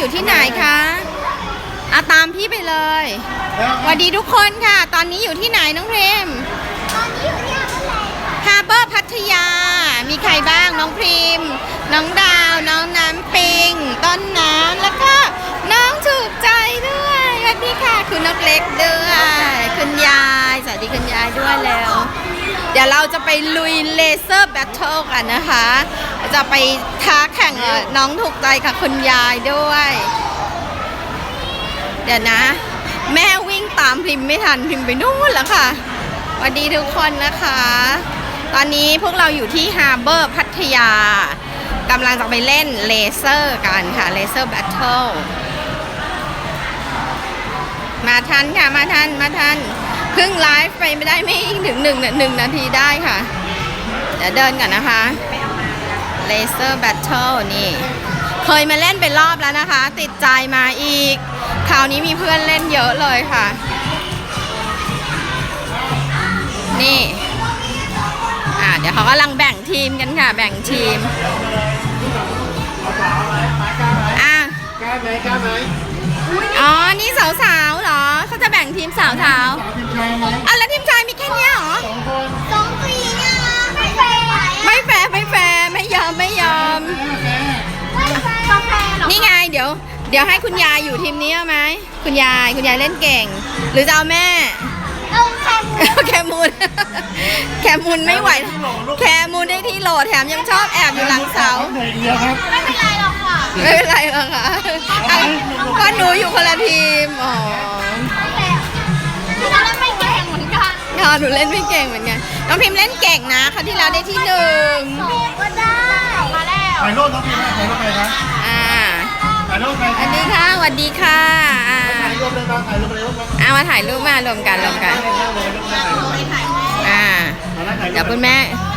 อยู่ที่ไหนคะอาตามพี่ไปเลยสวัสดีทุกคนค่ะ ตอนนี้อยู่ที่ไหนน้องเพรมตอนนี้อยู่ที่อำเภอแหลมค่ะฮาร์เบอร์พัทยา มีใครบ้างน้องพริม น้องดาว น้องน้ำปิง ต้นน้ำแล้วก็น้องถูกใจด้วยสวัสดีค่ะ คุณนกเล็กด้วยคุณยายสวัสดีคุณยายด้วยแล้ว เดี๋ยวเราจะไปลุยเลเซอร์แบทเทิลกันนะคะ จะไปท้าแข่งน้องถูกใจค่ะคุณยายด้วย เดี๋ยวนะ แม่วิ่งตามพิมพ์ไม่ทันพิมพ์ไปนู่นแล้วค่ะสวัสดีทุกคนนะคะ ตอนนี้พวกเราอยู่ที่ฮาร์เบอร์พัทยากำลังจะไปเล่นเลเซอร์กันค่ะเลเซอร์แบทเทิลมาทันค่ะ มาทัน มาทันเพิ่งไลฟ์ไปไม่ได้ไม่ถึงหนึ่งหนึ่งนาทีได้ค่ะ เดี๋ยวเดินก่อนนะคะ เลเซอร์แบทเทิลนี่ เคยมาเล่นเป็นรอบแล้วนะคะ ติดใจมาอีก คราวนี้มีเพื่อนเล่นเยอะเลยค่ะ นี่ อ่าเดี๋ยวเขากำลังแบ่งทีมกันค่ะ แบ่งทีม อะกล้าไหมกล้าไหมอ๋อ นี่สาวๆเหรอ เขาจะแบ่งทีมสาวๆสาวทีมชายไหมอะแล้วทีมชายมีแค่เนี้ยเหรอสองคน กาแฟหรอนี่ไงเดี๋ยว เดี๋ยวให้คุณยายอยู่ทีมนี้เอาไหมคุณยายคุณยายเล่นเก่ง หรือจะเอาแม่ เอาแค่มือแคมูลแคมูลไม่ไหว แคมูลได้ที่โหลแถมยังชอบแอบอยู่หลังเสาเหนื่อยเดียวครับไม่เป็นไรหรอกค่ะไม่เป็นไรหรอกค่ะอะเพราะหนูอยู่คนละทีมอ๋อที่เราไม่เก่งเหมือนกันค่ะหนูเล่นไม่เก่งเหมือนกันน้องพิมพ์เล่นเก่งนะคราวที่แล้วได้ที่หนึ่งสองก็ได้มาแล้ว ถ่ายรูปน้องพี่ถ่ายรูปใครครับอ่าถ่ายรูปใครสควัรัสบดีค่ะสวัสดีค่ะอ่าถ่ายรูปเลยบ้างถ่ายรูปเลยบ้างเอามาถ่ายรูปมารวมกันรวมกันอ่าเดี๋ยวคุณแม่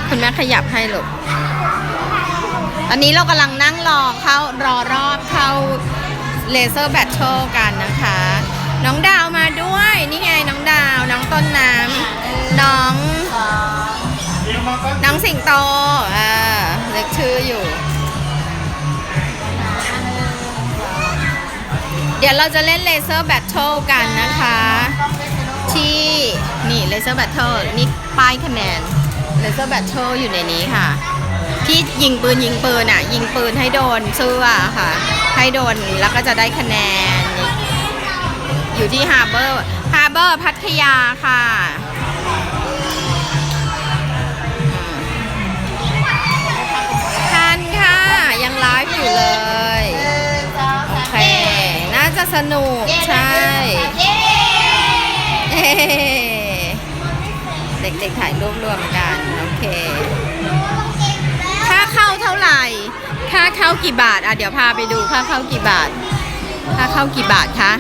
คุณแม่ขยับให้ลูกตอนนี้เรากำลังนั่งรอเข้ารอรอบเข้าเลเซอร์แบทเทิลกันนะคะ น้องดาวมาด้วยนี่ไงน้องดาว น้องต้นน้ำน้องเดี๋ยวมาก็น้องสิงโตอ่าเลือกชื่ออยู่ เดี๋ยวเราจะเล่นเลเซอร์แบทเทิลกันนะคะ ที่นี่เลเซอร์แบทเทิลนี่ป้ายคะแนนเลเซอร์แบทเทิลอยู่ในนี้ค่ะ ที่ยิงปืนยิงปืนอะ ยิงปืนให้โดนเสื้อค่ะ ให้โดนแล้วก็จะได้คะแนน อยู่ที่ฮาร์เบอร์ฮาร์เบอร์พัทยาค่ะทันค่ะ ยังไลฟ์อยู่เลย จะสนุก ใช่เย้เฮ้เด็กๆถ่ายรูปรวมกัน โอเค ค่าเข้าเท่าไหร่ ค่าเข้ากี่บาท อะ เดี๋ยวพาไปดูค่าเข้ากี่บาท ค่าเข้ากี่บาทคะ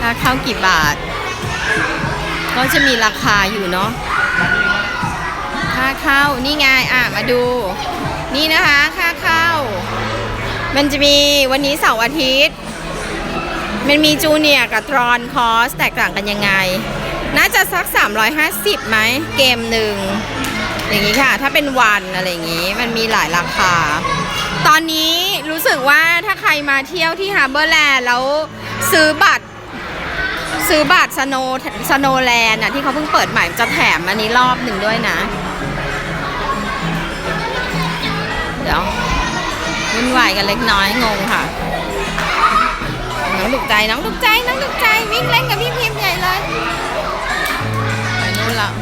ค่าเข้ากี่บาท ก็จะมีราคาอยู่เนาะ ค่าเข้า นี่ไง อะ มาดู นี่นะคะ ค่าเข้า มันจะมีวันนี้เสาร์อาทิตย์ มันมีจูเนียร์กับตรอนคอสแตกต่างกันยังไง น่าจะสัก 350ไหมเกมหนึ่ง อย่างนี้ค่ะ ถ้าเป็นวันอะไรอย่างนี้ มันมีหลายราคา ตอนนี้รู้สึกว่าถ้าใครมาเที่ยวที่ฮาร์เบอร์แลนด์แล้วซื้อบัตรซื้อบัตรสโนสโนแลนด์อะที่เขาเพิ่งเปิดใหม่จะแถมอันนี้รอบหนึ่งด้วยนะายกันเล็กน้อยงงค่ะ น้องดุกใจน้องดุกใจน้องดุกใจวิ่งเล่นกับพี่พิมพ์ใหญ่เลยไปนู่นแล้ว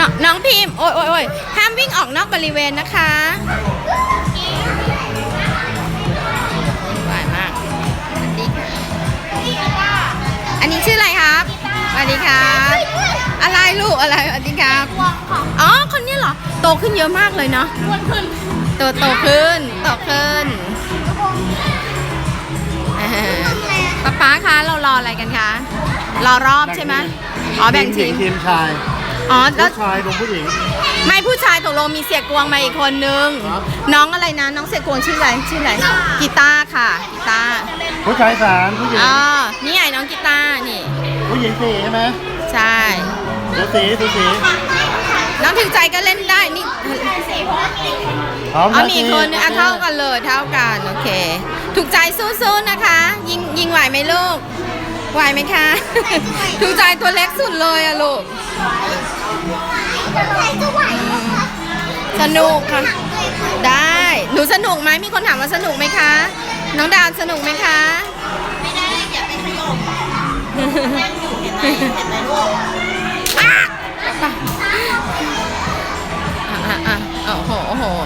นน้องพิมพ์โอ้ยโอ้ยโอ้ยห้ามวิ่งออกนอกบริเวณนะคะวุ่นวายมากสวัสดีค่ะอันนี้ชื่ออะไรครับสวัสดีครับ อะไรลูกอะไรสวัสดีครับ อ๋อคนนี้เหรอ โตขึ้นเยอะมากเลยเนาะอ้วนขึ้นโตโตขึ้นโตขึ้นเออป๊าป๊าคะเรารออะไรกันคะ รอรอบใช่ไหมอ๋อแบ่งทีม ทีมชายอ๋อแล้ว ผู้ชายลงผู้หญิง ไม่ผู้ชายตกลงมีเสียกวงมาอีกคนนึง ครับ น้องอะไรนะ น้องเสียกวงชื่ออะไรชื่ออะไรกีตาร์ค่ะกีตาร์ผู้ชายสามผู้หญิงอ๋อนี่ไงน้องกีตาร์นี่ ผู้หญิงสี่ใช่ไหมใช่เดี๋ยวสีสีสีค น้องถึงใจก็เล่นได้นี่พร้อมเอานะมีอีกคนนึงอะเท่ากันเลยเท่ากันโอเค ถูกใจสู้ๆนะคะ ยิงยิงไหวไหมลูกไหวไหมคะ ถูกใจตัวเล็กสุดเลยอะลูกสนุกค่ะ ได้หนูสนุกไหมมีคนถามว่าสนุกไหมคะ น้องดาวสนุกไหมคะ ไม่ได้อย่าไปขยมนั่งอยู่เห็นไหมเห็นไหมลูก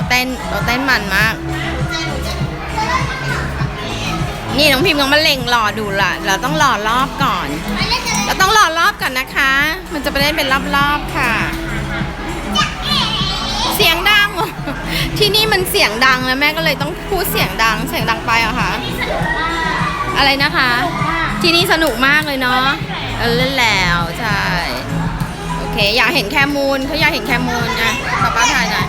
เต้นเราเต้นมันมาก นี่น้องพิมพ์ต้องมาเล็งรอดูล่ะเราต้องรอรอบก่อน เราต้องรอรอบก่อนนะคะ มันจะไปเล่นเป็นรอบๆค่ะ เสียงดัง ที่นี่มันเสียงดังนะแม่ก็เลยต้องพูดเสียงดัง เสียงดังไปเหรอคะอะไรนะคะ ที่นี่สนุกมากเลยเนาะเล่นแล้วใช่โอเค อยากเห็นแคมูลเขาอยากเห็นแคมูลอะป้าป้าถ่ายหน่อย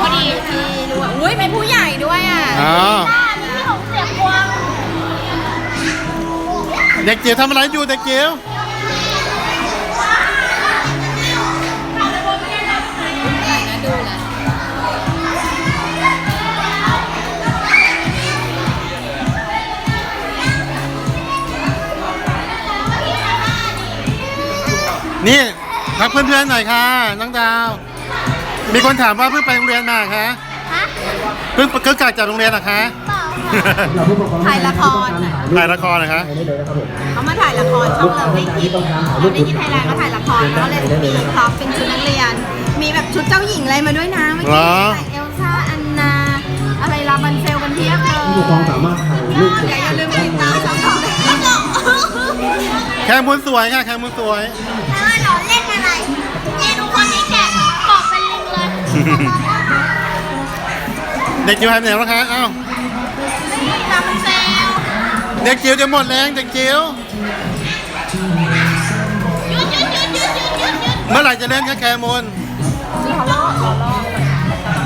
พอดีพี่ด้วยอุ้ยมีผู้ใหญ่ด้วยอะอ๋ออ่ามีพี่ของเสียงพวงเด็กเจียวทำอะไรอยู่เด็กเจียวนะดูเลยนี่ทักเพื่อนๆหน่อยค่ะน้องดาว มีคนถามว่าเพิ่งไปโรงเรียนมาเหรอคะฮะเพิ่งเพิ่งกลับจากโรงเรียนเหรอคะ เปล่าค่ะ ถ่ายละครน่ะ ถ่ายละครเหรอคะ เขามาถ่ายละครช่องเราได้ยินเราได้ยินไทยแลนด์ก็ถ่ายละครแล้วก็เลยมีครอปเป็นชุดนักเรียน มีแบบชุดเจ้าหญิงอะไรมาด้วยนะเมื่อเหรกี้อ ใส่เอลซ่าอันนา อะไรลาบันเซลกันเทียบเลยผู้ปกครองสามารถถ่ายรูปอย่าอย่าลืมติดตามช่องเราด้วยแค่มุนสวยค่ะแค่มุนสวยแล้วเราเล่นอะไรเนี่ เลยเด็กจิ๋วหายไปไหนแล้วคะอ้าวตามเซลเด็กจิ๋วจะหมดแรงเด็กจิ๋วหยุดหยุดหยุดหยุดหยุดหยุดหยุดเมื่อไหร่จะเล่นคะแคมูล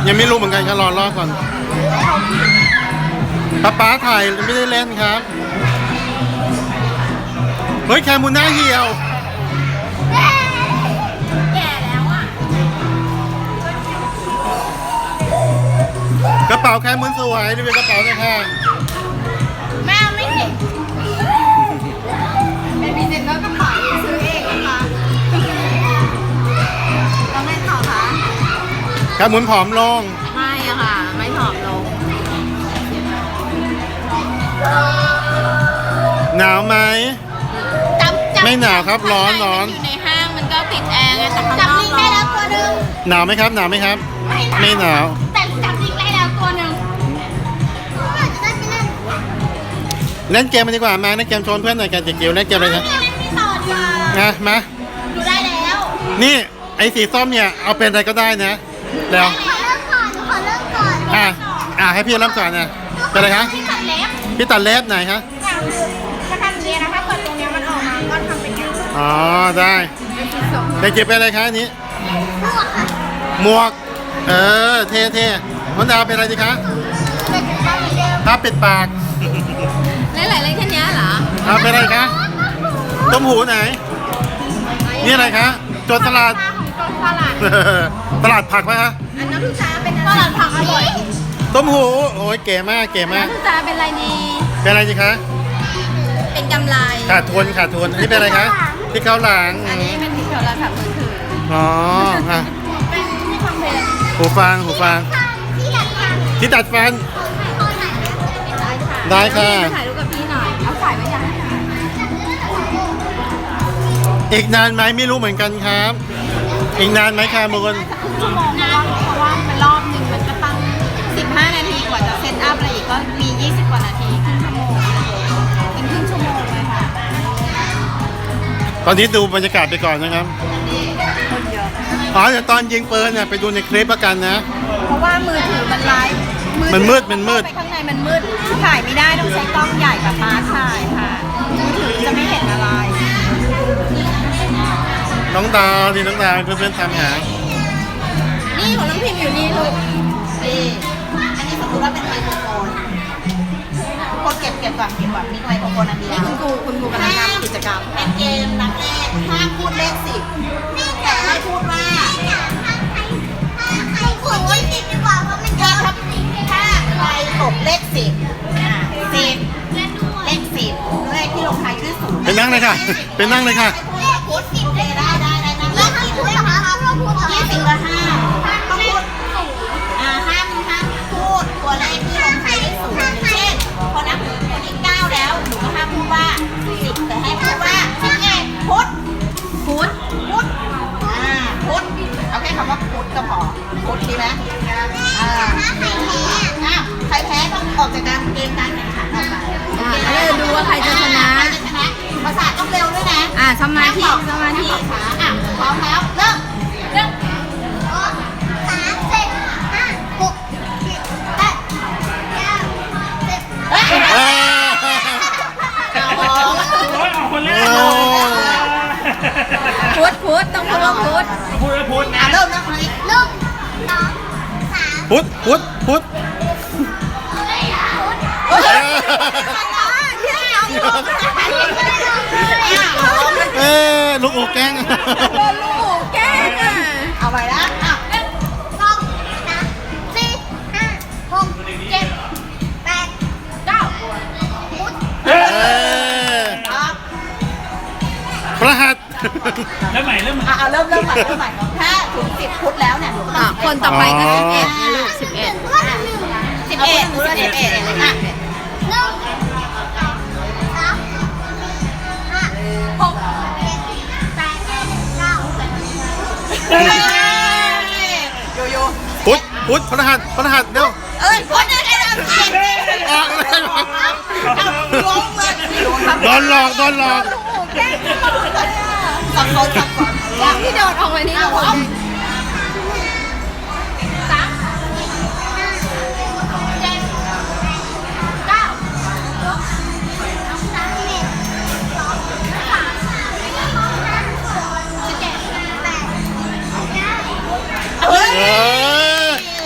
ยังไม่รู้เหมือนกันค่ะรอรอบก่อนป้าป๊าถ่ายไม่ได้เล่นครับเฮ้ยแคมูลหน้าเหี่ยวาแคมูลสวยรีวิวกระเป๋าเลยค่ะแม่ไม่เห็นเป็นพรีเซนเตอร์กระเป๋าซื้อเองนะคะแล้วไงต่อคะแคมูลผอมลง ไม่อะค่ะ ไม่ผอมลงหนาวไหม จับจับไม่หนาวครับร้อนร้อน อยู่ในห้างมันก็ติดแอร์ไงแต่ข้างจับนอกลิงได้แล้วตัวหนึ่งหนาวไหมครับ หนาวไหมครับ ไม่หนาว เล่นเกมมันดีกว่ามาเล่นเกมชวนเพื่อนหน่อยกันเด็กจิ๋วเล่นเกมอะไรเล่นะนไม่ต่อดีกว่านะมาดูได้แล้วนี่ไอ้สีส้มเนี่ยเอาเป็นอะไรก็ได้นะแล้วขอเริ่มก่อนขอเริ่มก่อนอะอะให้พี่เริ่มก่อนนะเป็นอะไรคะที่ตัดเล็บพี่ตัดเล็บไหนคะถ้าทำเรียนนะคะเปิดตรงเนี้ยมันออกมาก็ทำเป็นอย่างนี้อ๋อได้เด็กจิ๋วเป็นอะไรคะอันนี้พวกค่ะหมวกเออเท่เท่น้องดาวเป็นอะไรดีคะเป็นบ้านเดิมผ้าปิดปาก เล่นอะไรเล่นแค่เนี้ยเหรออะเป็นอะไรคะ ต้มหูไหน นี่อะไรคะโจรตลาดของตลาดตลาดผักไหมคะ อันน้องทุกจ้าเป็นตอะไรลาดผักอร่อยต้มหู โอ้ยเก๋มาก เก๋น้มาอกงทุกจ้าเป็นอะไรดีเป็นอะไรดีคะ เป็นกำไรขาดทุนขาดทุนอันนี้เป็นอะไรคะที่เขาหลัง อันนี้เป็นโทรศัพท์มือถืออ๋ออะเป็นที่ฟังเพลงหูฟังหูฟังที่ดัดฟัน ที่ดัดฟันตอนไหนได้ค่ะมาถ่ายรู อีกนานไหมไม่รู้เหมือนกันครับ อีกนานไหมคะมูลชั่วโมงนะเพราะว่ามันรอบหนึ่งมันก็ตั้ง 15 นาทีกว่าจะเซตอัพอะไรอีกก็มี 20 กว่านาทีครึ่งชั่วโมงเป็นครึ่งชั่วโมงเลยค่ะตอนนี้ดูบรรยากาศไปก่อนนะครับอ๋อเดี๋ยวตอนยิงปืนเนี่ยไปดูในคลิปละกันนะ เพราะว่ามือถือมันไลฟ์มันมืดมันมืด ไปข้างในมันมืดถ่ายไม่ได้ต้องใช้กล้องใหญ่กับมาถ่ายค่ะมือถือจะไม่เห็นอะไร น้องดาวนี่น้องดาวเพื่อนๆทำหานี่ของน้องพิมพ์อยู่นี่ลูกนี่อันนี้สมมติว่าเป็นไมโครโฟนเก็บเก็บก่อนเก็บก่อนมีไมโครโฟนอันเดียนี่วคุณครูคุณครูกำลังทำกิจกรรม เป็นเกมนับเลขห้ามพูดเลขสิบแต่ให้พูดว่าใครขวดยี่สิบดีกว่าเพราะมันเยถ้าอะถ้าถ้าใครตกเลขสิบอ่าสิบเลขสิบเลขที่ลงท้ายด้วยศูนย์เป็นนั่งเลยค่ะเป็นนั่งเลยค่ะ เลขพูดสิบเลยได้ได้ได้นะเลแล้วขที่สิบพูดเหรอคะเราพูดยี่สิบกับห้าต้องพูดอ่าห้ามห้ามพูดตัวเลขที่ลงท้ายด้วยศูนย์อย่างเช่นพอนับถึงคนที่เก้าแล้วหนูก็ห้ามพูดว่าสิบแต่ให้พูดว่าสิบเอ็ดพุธพุทธพุธอ่าพุธเอาแค่คำว่าพุธก็พอพุธดีไหมอ่าถ้าใครแพ้อ้าวใครแพ้ต้องออกจากการเกมการแข่ง ขันออกไปอะแล้วจะดูว่าใครจะชนะ ใครจะชนะภาษาต้องเร็วด้วยนะอะสมาธิห้ตอบสมาธิห้ตอบช้าอะพร้อมแล้วเริ่มเริ่มสองสามสี่ห้าหกเจ็ดแปดเก้าสิบเฮ้ยเอ้ยเอาโอ้ยออกคนแรกโอ้พุทธพุทธต้องพูดว่าพุทธพูดแล้วพูดนะอะเริ่มนะใครลูกสองสาม พุทธพุทธพุทธ เอ้ลูกอแกงโดนลูกแกล้งเอาไปนะอะหนึ่งสองสามสี่ห้าหกเจ็ดแปดเก้าเอ้ยอะพระหัตถ์แล้วใหม่เริ่มใหม่อะเอาเริ่มเริ่มใหม่เริ่มใหม่ถ้าถึงสิบพุธแล้วเนี่ยหนูก็ต้อะคนต่อไปก็สิบเอ็ดลูกสิบเอ็ดสิบเอ็ดสิบเอ็ดสิบเอ็ดอะ โยโย่พุทธพุทธพระหัตถ์พระหัตถ์เร็วเอ้ยพุธได้ไงเราเจ็ดออกเลยเอาลงเลยโดนหลอกโดนหลอกสับสนสับสนอย่างที่โดดออกมานี่เอาเราเอา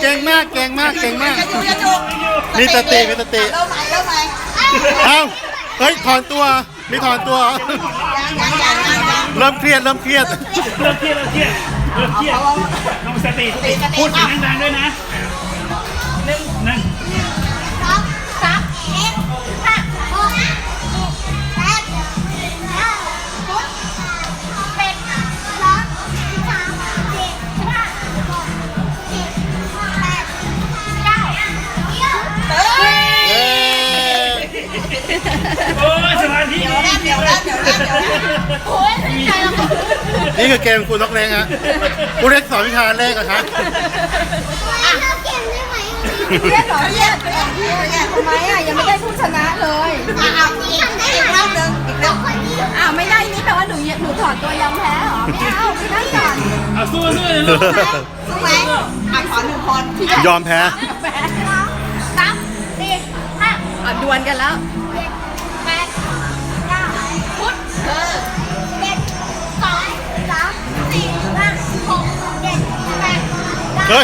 ก่งมากเก่งมากเก่งมาก อย่าอยู่อย่าอยู่มีสติมีสติ เริ่มใหม่เริ่มใหม่เอ้าเฮ้ยถอนตัวมีถอนตัว ยังยังยังยังยังเริ่มเครียดเริ่มเครียด เริ่มเครียดเริ่มเครียดเริ่มเครียดต้องสติสติพูดเสียงดังๆด้วยนะ โอ้ยสมาธิเดี๋ยวนะเดี๋ยวนะเดี๋ยวนะเดี๋ยวนะโอ้ยใจเรานี่คือเกมครูนกเล้งฮะครูเล็กสอนวิชาเลขเหรอะคะอะเราเก่งได้ไหมเครียดเหรอเครียดทำไมอะยังไม่ได้ผู้ชนะเลยอะเอาอีกอีกรอบหนึงอีกรอบคนนี้อ้าวไม่ได้นี่แปลว่าหนูหนูถอนตัวยอมแพ้เหรอไม่เอาไม่ได้ก่อนเอาสู้สู้เลยลูกสู้ไหมอะขอหนึ่งคนยอมแพ้สองสามสี่ห้าอะดวลกันแล้ว เก้า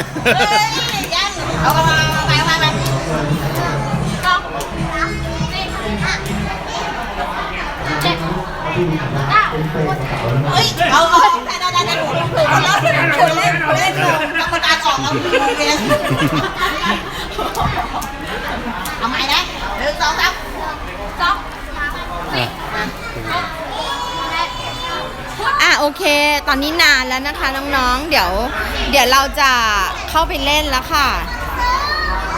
เฮ้ยเอะโอเค ตอนนี้นานแล้วนะคะน้องๆ เดี๋ยว เดี๋ยวเราจะเข้าไปเล่นแล้วค่ะ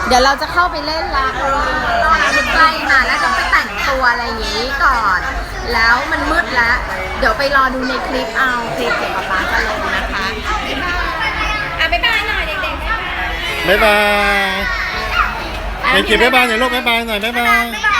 เดี๋ยวเราจะเข้าไปเล่นละใกล้ค่ะแล้วต้องไปแต่งตัวอะไรอย่างนี้ก่อน แล้วมันมืดแล้ว เดี๋ยวไปรอดูในคลิปเอาคลิปเดี๋ยวป๊าป๊าจะลงนะคะอะบ๊ายบายหน่อยเด็กๆบ๊ายบายบ๊ายบายเด็กจิ๋วบ๊ายบายหน่อยลูกบ๊ายบายหน่อยบ๊ายบายบ๊ายบาย